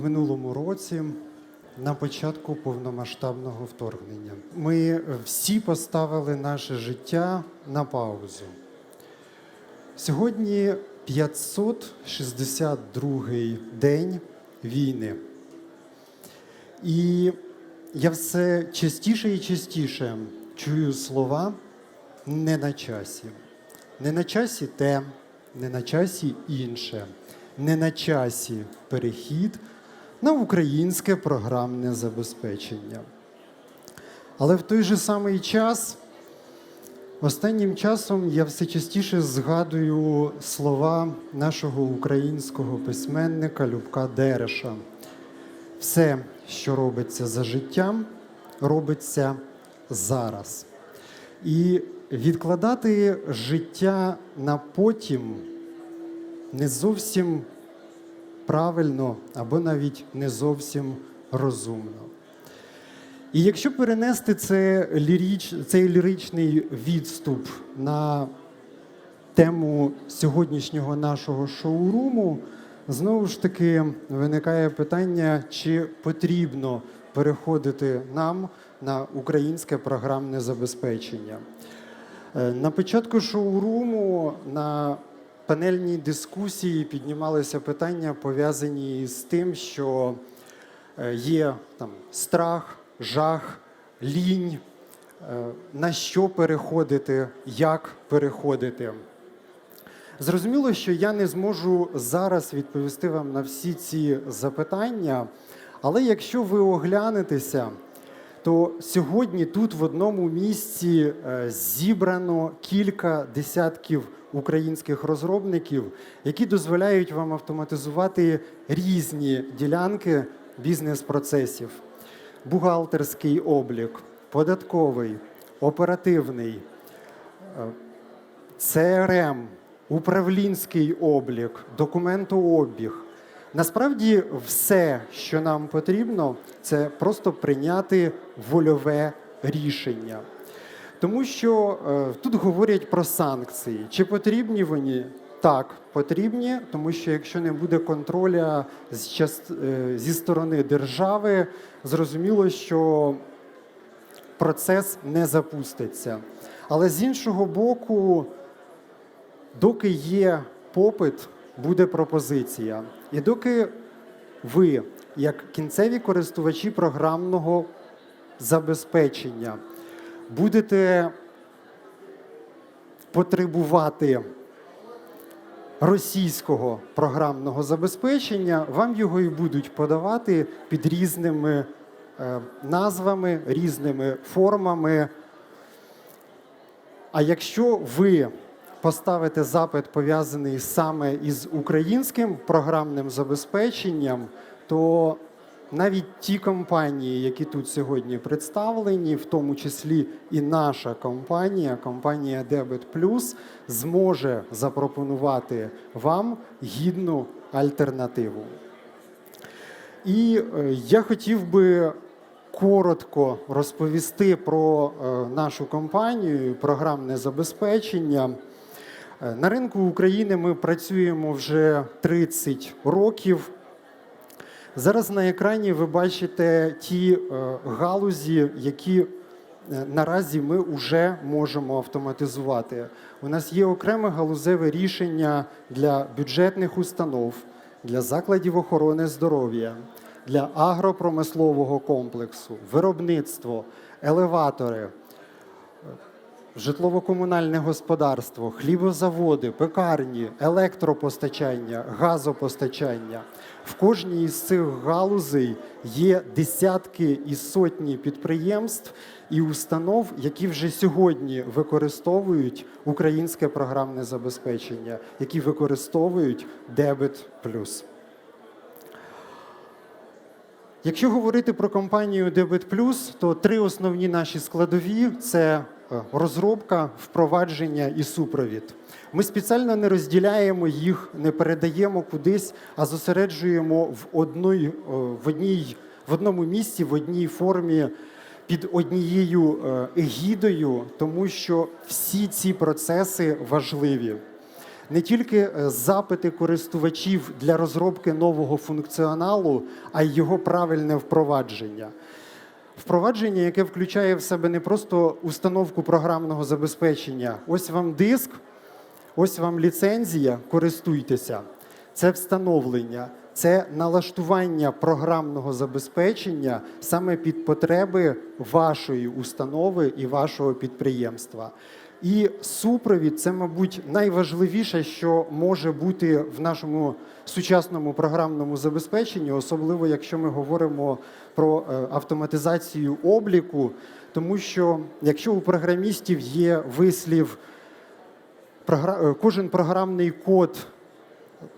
в минулому році на початку повномасштабного вторгнення. Ми всі поставили наше життя на паузу. Сьогодні 562-й день війни. І я все частіше і частіше чую слова не на часі. Не на часі те, не на часі інше, не на часі перехід на українське програмне забезпечення. Але в той же самий час, останнім часом я все частіше згадую слова нашого українського письменника Любка Дереша. Все, що робиться за життям, робиться зараз. І відкладати життя на потім не зовсім правильно або навіть не зовсім розумно. І якщо перенести це ліріч, цей ліричний відступ на тему сьогоднішнього нашого шоуруму, знову ж таки виникає питання, чи потрібно переходити нам на українське програмне забезпечення. Е, На початку шоуруму на панельній дискусії піднімалися питання, пов'язані з тим, що е, є там страх, жах, лінь, е, на що переходити, як переходити. Зрозуміло, що я не зможу зараз відповісти вам на всі ці запитання, але якщо ви оглянетеся, то сьогодні тут в одному місці е, зібрано кілька десятків українських розробників, які дозволяють вам автоматизувати різні ділянки бізнес-процесів: бухгалтерський облік, податковий, оперативний, е, CRM, управлінський облік, документообіг. Насправді, все, що нам потрібно, це просто прийняти вольове рішення. Тому що е, тут говорять про санкції. Чи потрібні вони? Так, потрібні, тому що якщо не буде контроля з е, зі сторони держави, зрозуміло, що процес не запуститься. Але з іншого боку, доки є попит, буде пропозиція. І доки ви, як кінцеві користувачі програмного забезпечення, будете потребувати російського програмного забезпечення, вам його і будуть подавати під різними е, назвами, різними формами. А якщо ви поставите запит пов'язаний саме із українським програмним забезпеченням, то навіть ті компанії, які тут сьогодні представлені, в тому числі і наша компанія, компанія Debit Plus, зможе запропонувати вам гідну альтернативу. І е, я хотів би коротко розповісти про е, нашу компанію, програмне забезпечення. Е, На ринку України ми працюємо вже 30 років. Зараз на екрані ви бачите ті е, галузі, які е, наразі ми вже можемо автоматизувати. У нас є окреме галузеве рішення для бюджетних установ, для закладів охорони здоров'я, для агропромислового комплексу, виробництво, елеватори, житлово-комунальне господарство, хлібозаводи, пекарні, електропостачання, газопостачання. В кожній із цих галузей є десятки і сотні підприємств і установ, які вже сьогодні використовують українське програмне забезпечення, які використовують Debit Plus. Якщо говорити про компанію Debit Plus, то три основні наші складові це розробка, впровадження і супровід. Ми спеціально не розділяємо їх, не передаємо кудись, а зосереджуємо в одній, е, в одній, в одному місці, в одній формі. Під однією е, егідою, тому що всі ці процеси важливі. не тільки е, запити користувачів для розробки нового функціоналу, а й його правильне впровадження. Впровадження, яке включає в себе не просто установку програмного забезпечення. Ось вам диск, ось вам ліцензія, користуйтеся. Це встановлення, це налаштування програмного забезпечення саме під потреби вашої установи і вашого підприємства. І супровід це, мабуть, найважливіше, що може бути в нашому сучасному програмному забезпеченні, особливо якщо ми говоримо про е, автоматизацію обліку, тому що якщо у програмістів є вислів, е, кожен програмний код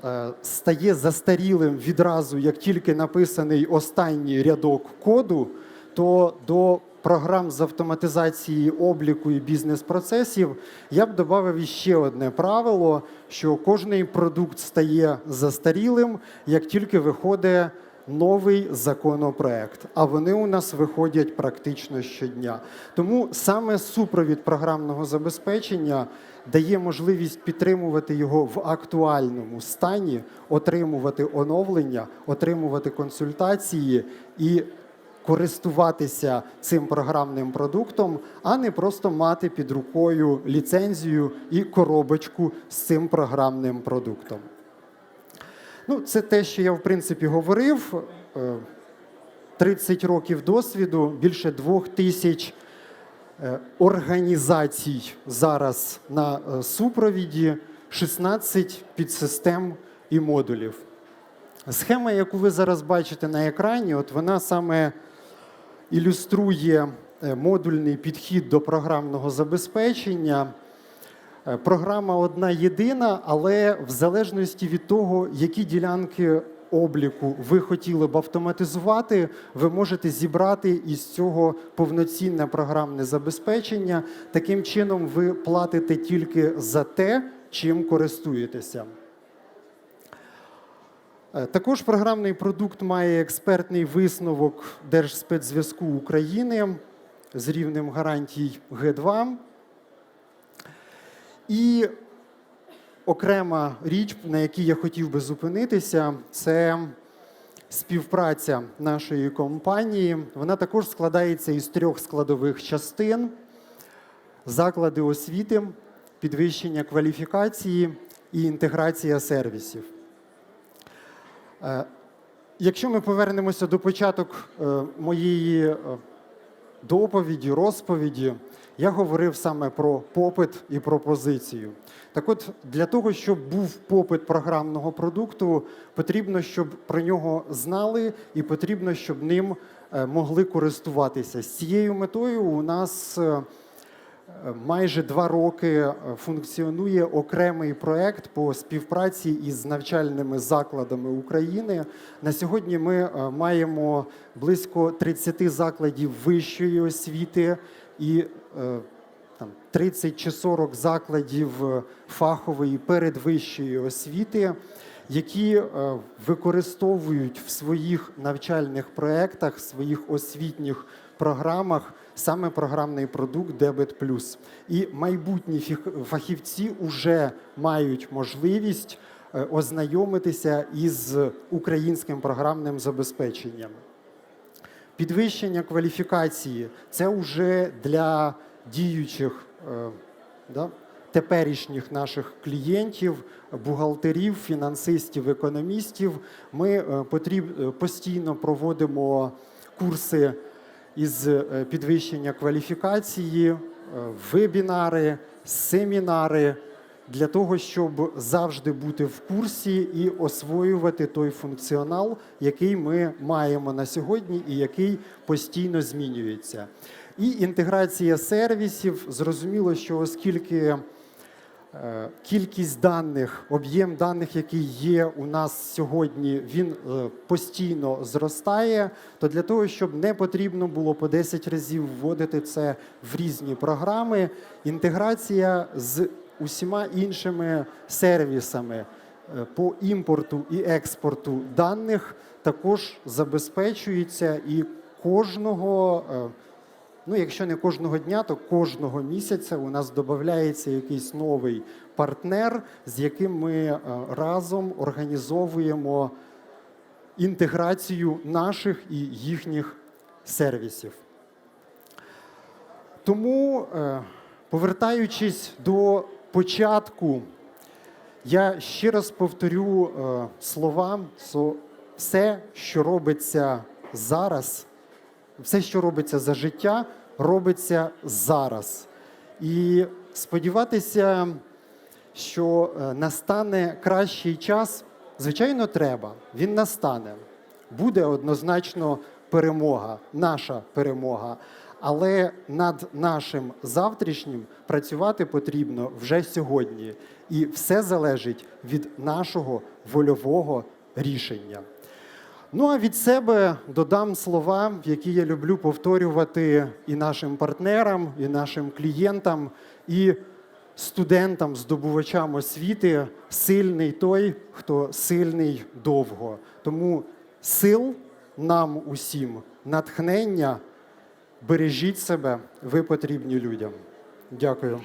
е, стає застарілим відразу, як тільки написаний останній рядок коду, то до програм з автоматизації обліку і бізнес-процесів я б додав іще одне правило: що кожний продукт стає застарілим, як тільки виходить новий законопроект. А вони у нас виходять практично щодня. Тому саме супровід програмного забезпечення дає можливість підтримувати його в актуальному стані, отримувати оновлення, отримувати консультації і користуватися цим програмним продуктом, а не просто мати під рукою ліцензію і коробочку з цим програмним продуктом. Ну, це те, що я в принципі говорив. Е, 30 років досвіду, більше двох тисяч е, організацій зараз на е, супровіді, 16 підсистем і модулів. Схема, яку ви зараз бачите на екрані, от вона саме ілюструє е, модульний підхід до програмного забезпечення. Е, Програма одна єдина, але в залежності від того, які ділянки обліку ви хотіли б автоматизувати, ви можете зібрати із цього повноцінне програмне забезпечення. Таким чином, ви платите тільки за те, чим користуєтеся. Е, Також програмний продукт має експертний висновок Держспецзв'язку України з рівнем гарантій Г2. І окрема річ, на якій я хотів би зупинитися, це співпраця нашої компанії. Вона також складається із трьох складових частин: заклади освіти, підвищення кваліфікації і інтеграція сервісів. Е, Якщо ми повернемося до початок е, моєї е, доповіді, розповіді, я говорив саме про попит і пропозицію. Так от, для того, щоб був попит програмного продукту, потрібно, щоб про нього знали, і потрібно, щоб ним могли користуватися. З цією метою у нас майже два роки е, функціонує окремий проект по співпраці із навчальними закладами України. На сьогодні ми е, маємо близько 30 закладів вищої освіти і е, там 30 чи 40 закладів фахової передвищої освіти, які використовують в своїх навчальних проєктах, своїх освітніх програмах саме програмний продукт Дебет Плюс. І майбутні фахівці вже мають можливість е, ознайомитися із українським програмним забезпеченням. Підвищення кваліфікації це вже для діючих е, да, теперішніх наших клієнтів, бухгалтерів, фінансистів, економістів. Ми е, постійно проводимо курси із е, підвищення кваліфікації, е, вебінари, семінари для того, щоб завжди бути в курсі і освоювати той функціонал, який ми маємо на сьогодні і який постійно змінюється. І інтеграція сервісів. Зрозуміло, що оскільки Кількість даних, об'єм даних, який є у нас сьогодні, він е, постійно зростає. То для того, щоб не потрібно було по 10 разів вводити це в різні програми, інтеграція з усіма іншими сервісами е, по імпорту і експорту даних також забезпечується і кожного. Ну, якщо не кожного дня, то кожного місяця у нас додається якийсь новий партнер, з яким ми е, разом організовуємо інтеграцію наших і їхніх сервісів. Тому, е, повертаючись до початку, я ще раз повторю е, слова, що все, що робиться зараз, все, що робиться за життя, робиться зараз. І сподіватися, що е, настане кращий час, звичайно, треба. Він настане. Буде однозначно перемога, наша перемога. Але над нашим завтрашнім працювати потрібно вже сьогодні. І все залежить від нашого вольового рішення. Ну а від себе додам слова, які я люблю повторювати і нашим партнерам, і нашим клієнтам, і студентам, здобувачам освіти. Сильний той, хто сильний довго. Тому сил нам усім, натхнення, бережіть себе, ви потрібні людям. Дякую.